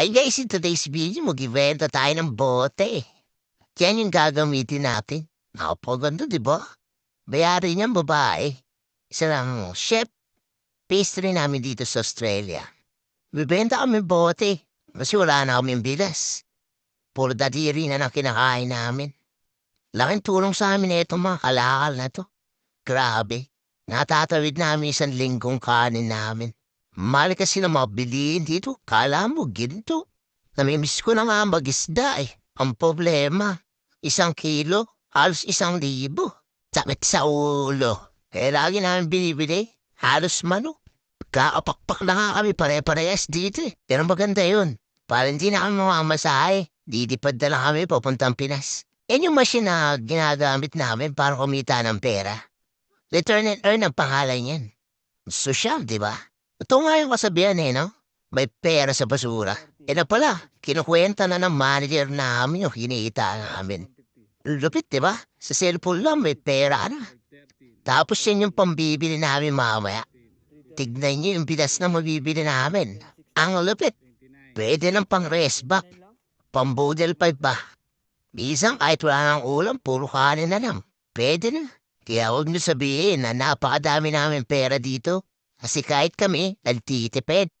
Hi guys, in today's video, mag-ibenta tayo ng bote. Yan yung gagamitin natin. Napaganda, di ba? Bayari niyang babae. Isa lang chef. Pastry namin dito sa Australia. Bibenta kami bote. Kasi wala na kaming bilas. Puro dadiri na lang kinakain namin. Laking tulong sa amin ito mga kalakal na to. Grabe. Natatawid namin isang linggong kanin namin. Mahal kasi na mabilihin dito. Kala mo, ginto. Namimiss ko na nga mag-isda eh. Ang problema, isang kilo, halos isang libo. Sakit sa ulo. Kaya lagi namin binibili, halos mano. Kakapakpak na nga kami pare-parehas dito eh. Pero maganda yun. Para hindi na kami mamamasahe, didipad na lang kami papuntang Pinas. Yan yung machine na ginagamit namin para kumita ng pera. Return and earn ang pangalan yan. Social, di ba? Ito nga yung kasabihan eh, no? May pera sa basura. Eh na pala, kinukwenta na ng manager namin yung kinita namin. Lupit, di ba? Sa cellphone lang may pera na. Tapos yan yung pambibili namin mamaya. Tignan niyo yung bilas na mabibili namin. Ang lupit. Pwede ng pang rest back. Pambudel pa ba? Isang kahit wala ng ulam, puro kanin na lang. Pwede na. Kaya huwag niyo sabihin na napakadami namin pera dito. Kasi kahit kami, nagtitipid.